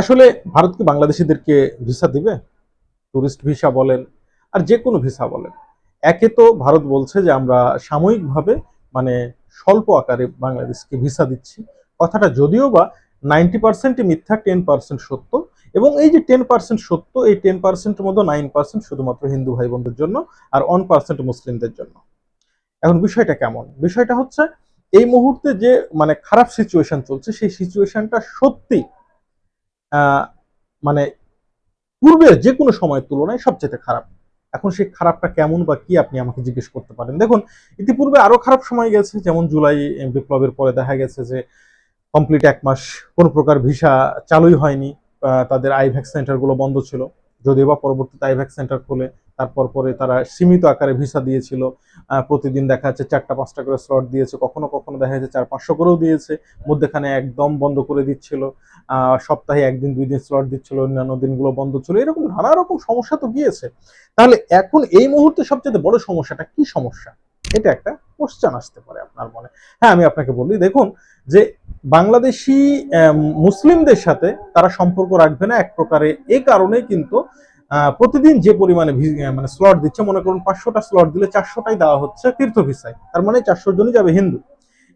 আসলে ভারত কি বাংলাদেশিদেরকে ভিসা দিবে? টুরিস্ট ভিসা বলেন, আর যে কোনো ভিসা বলেন। একে তো ভারত বলছে যে আমরা সাময়িকভাবে মানে স্বল্প আকারে বাংলাদেশকে ভিসা দিচ্ছি। কথাটা যদিও বা নাইনটি পার্সেন্টই মিথ্যা টেন পার্সেন্ট সত্য, এবং এই যে টেন পার্সেন্ট সত্য, এই টেন পার্সেন্টের মধ্যে নাইন পার্সেন্ট শুধুমাত্র হিন্দু ভাই বোনদের জন্য আর ওয়ান পার্সেন্ট মুসলিমদের জন্য। এখন বিষয়টা কেমন? বিষয়টা হচ্ছে, এই মুহূর্তে যে মানে খারাপ সিচুয়েশন চলছে, সেই সিচুয়েশনটা সত্যি মানে পূর্বের যে কোনো সময়ের তুলনায় সবচেয়ে খারাপ। এখন সেই খারাপটা কেমন বা কি আপনি আমাকে জিজ্ঞেস করতে পারেন? দেখুন, ইতিপূর্বে আরও খারাপ সময় গেছে, যেমন জুলাই বিপ্লবের পরে দেখা গেছে যে কমপ্লিট এক মাস কোনো প্রকার ভিসা চালুই হয়নি তাদের আইভ্যাক্স সেন্টারগুলো বন্ধ ছিল। যদিও বা পরবর্তীতে আইভ্যাক্স সেন্টার খুলে তারপর পরে তারা সীমিত আকারে ভিসা দিয়েছিল। প্রতিদিন দেখা যাচ্ছে চারটা, পাঁচটা করে স্লট দিয়েছে, কখনো কখনো দেখা যাচ্ছে চার, পাঁচশো করেও দিয়েছে। মধ্যেখানে একদম বন্ধ করে দিচ্ছিল। সপ্তাহে একদিন, দুই দিন স্লট দিচ্ছিল, অন্যান্য দিনগুলো বন্ধ ছিল। এরকম নানা রকম সমস্যা তো গিয়েছে। তাহলে এখন এই মুহূর্তে সবচেয়ে বড় সমস্যাটা কি সমস্যা? এটা একটা কোশ্চেন আসতে পারে আপনার মনে। হ্যাঁ আমি আপনাকে বলি, দেখুন যে বাংলাদেশি মুসলিমদের সাথে তারা সম্পর্ক রাখবে না এক প্রকারে। এই কারণে কিন্তু প্রতিদিন যে পরিমাণে মানে স্লট দিচ্ছে, মনে করুন পাঁচশোটা স্লট দিলে চারশোটাই দেওয়া হচ্ছে তীর্থ ভিসায় তার মানে চারশো জনই যাবে হিন্দু।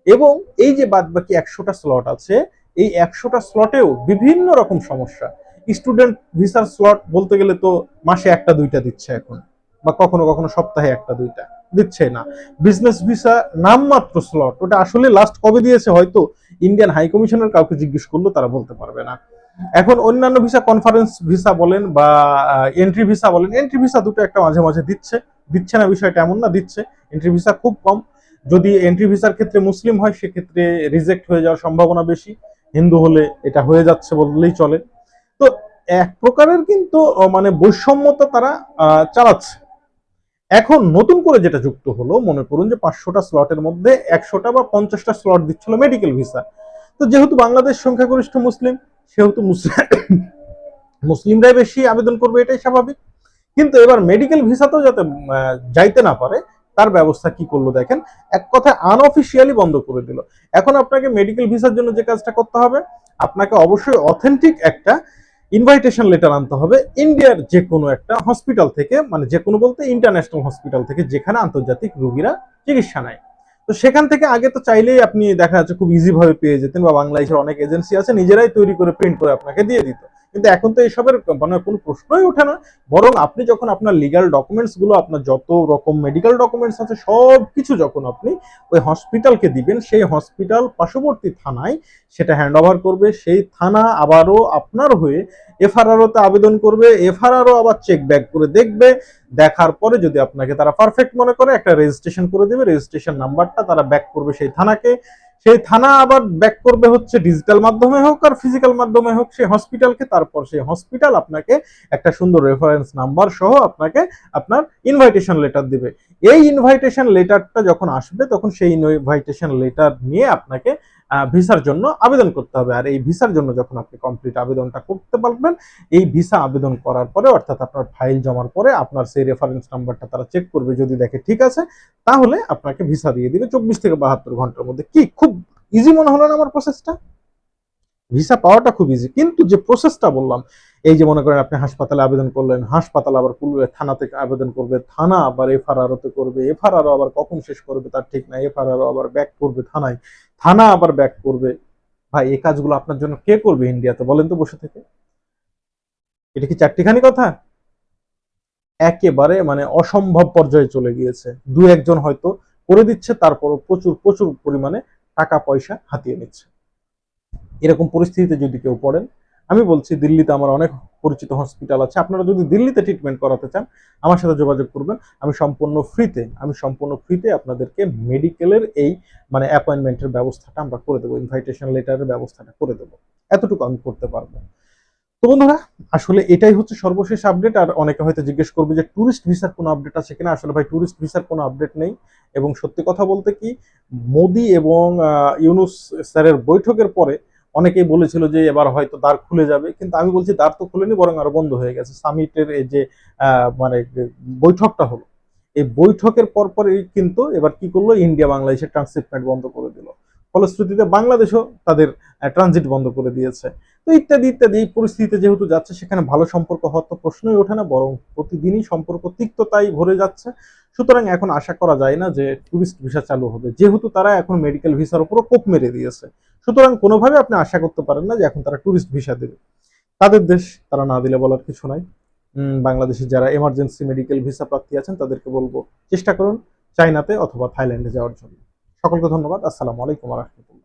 এবং এই যে বাদ বাকি একশোটা স্লট আছে, এই একশোটা স্লটেও বিভিন্ন রকম সমস্যা। স্টুডেন্ট ভিসার স্লট বলতে গেলে তো মাসে একটা, দুইটা দিচ্ছে এখন। বা কখনো কখনো সপ্তাহে একটা, দুইটা দিচ্ছে না। বিজনেস ভিসা নামমাত্র স্লট ওটা আসলে লাস্ট কবে দিয়েছে হয়তো ইন্ডিয়ান হাই কমিশনের কাউকে জিজ্ঞেস করল তারা বলতে পারবে না। এখন অন্যান্য ভিসা কনফারেন্স ভিসা বলেন বা এন্ট্রি ভিসা বলেন এন্ট্রি ভিসা দুটো একটা মাঝে মাঝে দিচ্ছে। দিচ্ছে না বিষয়টা এমন না, দিচ্ছে। এন্ট্রি ভিসা খুব কম। যদি এন্ট্রি ভিসার ক্ষেত্রে মুসলিম হয়, সেক্ষেত্রে রিজেক্ট হয়ে যাওয়ার সম্ভাবনা বেশি। হিন্দু হলে এটা হয়ে যাচ্ছে বললেই চলে। তো এক প্রকারের কিন্তু মানে বৈষম্যতা তারা চালাচ্ছে। এখন নতুন করে যেটা যুক্ত হলো, মনে করুন যে পাঁচশোটা স্লটের মধ্যে একশোটা বা পঞ্চাশটা স্লট দিচ্ছিল মেডিকেল ভিসা তো যেহেতু বাংলাদেশ সংখ্যাগরিষ্ঠ মুসলিম, সেহেতু মুসলিম, মুসলিমরাই বেশি আবেদন করবে, এটাই স্বাভাবিক। কিন্তু এবার মেডিকেল ভিসাতেও যাতে যাইতে না পারে, তার ব্যবস্থা কি করল দেখেন? এক কথায় আনঅফিসিয়ালি বন্ধ করে দিল। এখন আপনাকে মেডিকেল ভিসার জন্য যে কাজটা করতে হবে, আপনাকে অবশ্যই অথেন্টিক একটা ইনভাইটেশন লেটার আনতে হবে। ইন্ডিয়ার যে কোনো একটা হসপিটাল থেকে মানে যে কোনো বলতে ইন্টারন্যাশনাল হসপিটাল থেকে, যেখানে আন্তর্জাতিক রুগীরা চিকিৎসা নেয়। তো সেখান থেকে আগে তো চাইলেই আপনি দেখা যাচ্ছে খুব ইজি ভাবে পেয়ে যেতেন বা বাংলাদেশের অনেক এজেন্সি আছে, নিজেরাই তৈরি করে প্রিন্ট করে আপনাকে দিয়ে দিত। কিন্তু এখন তো এসবের মানে কোনো প্রশ্নই ওঠে না। বরং আপনি যখন আপনার লিগাল ডকুমেন্টসগুলো, আপনার যত রকম মেডিকেল ডকুমেন্টস আছে সব কিছু যখন আপনি ওই হসপিটালকে দিবেন, সেই হসপিটাল পার্শ্ববর্তী থানায় সেটা হ্যান্ড করবে। সেই থানা আবারও আপনার হয়ে এফআরআরওতে আবেদন করবে। এফআরআরও আবার চেক ব্যাক করে দেখবে। দেখার পরে যদি আপনাকে তারা পারফেক্ট মনে করে, একটা রেজিস্ট্রেশন করে দেবে। রেজিস্ট্রেশন নাম্বারটা তারা ব্যাক করবে সেই থানাকে। সেই থানা আবার ব্যাক করবে হচ্ছে ডিজিটাল মাধ্যমে হোক আর ফিজিক্যাল মাধ্যমে হোক সেই হসপিটালকে তারপর সেই হসপিটাল আপনাকে একটা সুন্দর রেফারেন্স নাম্বার সহ আপনাকে আপনার ইনভাইটেশন লেটার দিবে। এই ইনভাইটেশন লেটারটা যখন আসবে, তখন সেই ইনভাইটেশন লেটার নিয়ে আপনাকে ভিসার জন্য আবেদন করতে হবে। আর এই ভিসার জন্য যখন আপনি কমপ্লিট আবেদনটা করতে পারবেন, এই ভিসা আবেদন করার পরে, অর্থাৎ আপনার ফাইল জমার পরে, আপনার সেই রেফারেন্স নাম্বারটা তারা চেক করবে। যদি দেখে ঠিক আছে, তাহলে আপনাকে ভিসা দিয়ে দিবে চব্বিশ থেকে বাহাত্তর ঘণ্টার মধ্যে। কি, খুব ইজি মনে হলো না আমার প্রসেসটা ভিসা পাওয়াটা খুব ইজি কিন্তু যে প্রসেসটা বললাম, এই যে মনে করেন আপনি হাসপাতালে আবেদন করলেন, হাসপাতাল আবার পুনরায় থানা থেকে আবেদন করবে, থানা আবার এফআরআরওতে করবে এফআরআরও আবার কখন শেষ করবে তার ঠিক নাই এফআরআরও আবার ব্যাক করবে থানায়, থানা আবার ব্যাক করবে। ভাই, এই কাজগুলো আপনার জন্য কে করবে ইন্ডিয়াতে? বলেন তো বসে থেকে। এটা কি চারটিখানি কথা? একেবারে মানে অসম্ভব পর্যায়ে চলে গিয়েছে। দু একজন হয়তো করে দিচ্ছে, তারপরও প্রচুর প্রচুর পরিমাণে টাকা পয়সা হাতিয়ে নিচ্ছে। এরকম পরিস্থিতিতে যদি কেউ পড়েন, আমি বলছি দিল্লিতে আমার অনেক পরিচিত হসপিটাল আছে। আপনারা যদি দিল্লিতে ট্রিটমেন্ট করাতে চান, আমার সাথে যোগাযোগ করবেন। আমি সম্পূর্ণ ফ্রিতে আমি সম্পূর্ণ ফ্রিতে আপনাদেরকে মেডিকেলের এই মানে অ্যাপয়েন্টমেন্টের ব্যবস্থাটা আমরা করে দেবো ইনভাইটেশন লেটারের ব্যবস্থাটা করে দেবো। এতটুকু আমি করতে পারব। তো বন্ধুরা, আসলে এটাই হচ্ছে সর্বশেষ আপডেট আর অনেকে হয়তো জিজ্ঞেস করবে যে ট্যুরিস্ট ভিসার কোনো আপডেট আছে কিনা? আসলে ভাই ট্যুরিস্ট ভিসার কোনো আপডেট নেই। এবং সত্যি কথা বলতে কি, মোদি এবং ইউনুস স্যারের বৈঠকের পরে অনেকেই বলেছিল যে এবার হয়তো দ্বার খুলে যাবে, কিন্তু আমি বলছি দ্বার তো খুলেনি, বরং আরও বন্ধ হয়ে গেছে। সামিটের এই যে মানে বৈঠকটা হলো। এই বৈঠকের পরপরই কিন্তু এবার কি করল? ইন্ডিয়া বাংলাদেশের ট্রান্সশিপমেন্ট বন্ধ করে দিল। ফলশ্রুতিতে বাংলাদেশও তাদের ট্রানজিট বন্ধ করে দিয়েছে। তো ইত্যাদি ইত্যাদি, এই পরিস্থিতিতে যেহেতু যাচ্ছে, সেখানে ভালো সম্পর্ক হওয়ার তো প্রশ্নই ওঠে না, বরং প্রতিদিনই সম্পর্ক তিক্ততাই ভরে যাচ্ছে। সুতরাং এখন আশা করা যায় না যে টুরিস্ট ভিসা চালু হবে। যেহেতু তারা এখন মেডিকেল ভিসার উপরও কোপ মেরে দিয়েছে। সুতরাং কোনোভাবে আপনি আশা করতে পারেন না যে এখন তারা ট্যুরিস্ট ভিসা দেবে। তাদের দেশ, তারা না দিলে বলার কিছু নাই। বাংলাদেশে যারা এমার্জেন্সি মেডিকেল ভিসা প্রার্থী আছেন, তাদেরকে বলব, চেষ্টা করুন চাইনাতে অথবা থাইল্যান্ডে যাওয়ার জন্য। সকলকে ধন্যবাদ। আসসালামু আলাইকুম রহমতুল্লাহ।